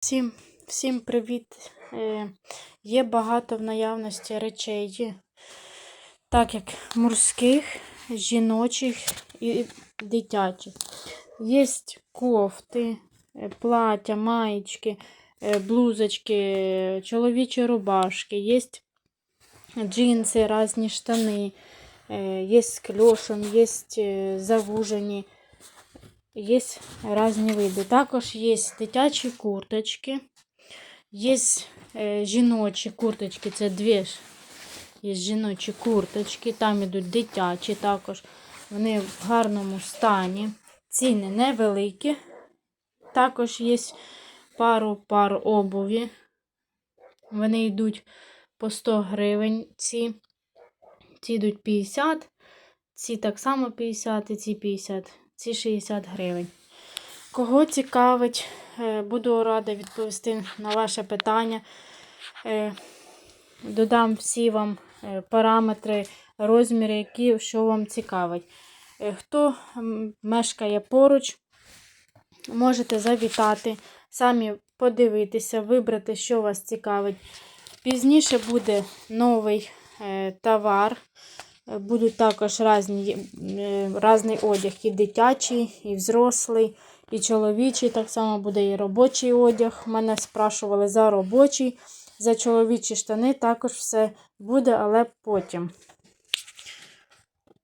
Всім, всім привіт! Е, є багато в наявності речей, так як морських, жіночих і дитячих. Є кофти, е, плаття, маєчки, е, блузочки, чоловічі рубашки, є джинси, різні штани, е, є з кльошем, є завужені. Є різні види. Також є дитячі курточки, є е, жіночі курточки, це дві ж. Є жіночі курточки, там ідуть дитячі також. Вони в гарному стані. Ціни невеликі. Також є пару пар обуві. Вони йдуть по 100 гривень. Ці, ці йдуть 50, ці так само 50 і ці 50 ці 60 гривень. Кого цікавить, е, буду рада відповісти на ваше питання. Е, Додам всі вам е, параметри, розміри, які, що вам цікавить. Хто мешкає поруч, можете завітати, самі подивитися, вибрати, що вас цікавить. Пізніше буде новий товар. Е, Будуть також різні, е, різний одяг, і дитячий, і взрослий, і чоловічий. Так само буде і робочий одяг. Мене спрашували за робочий, за чоловічі штани. Також все буде, але потім.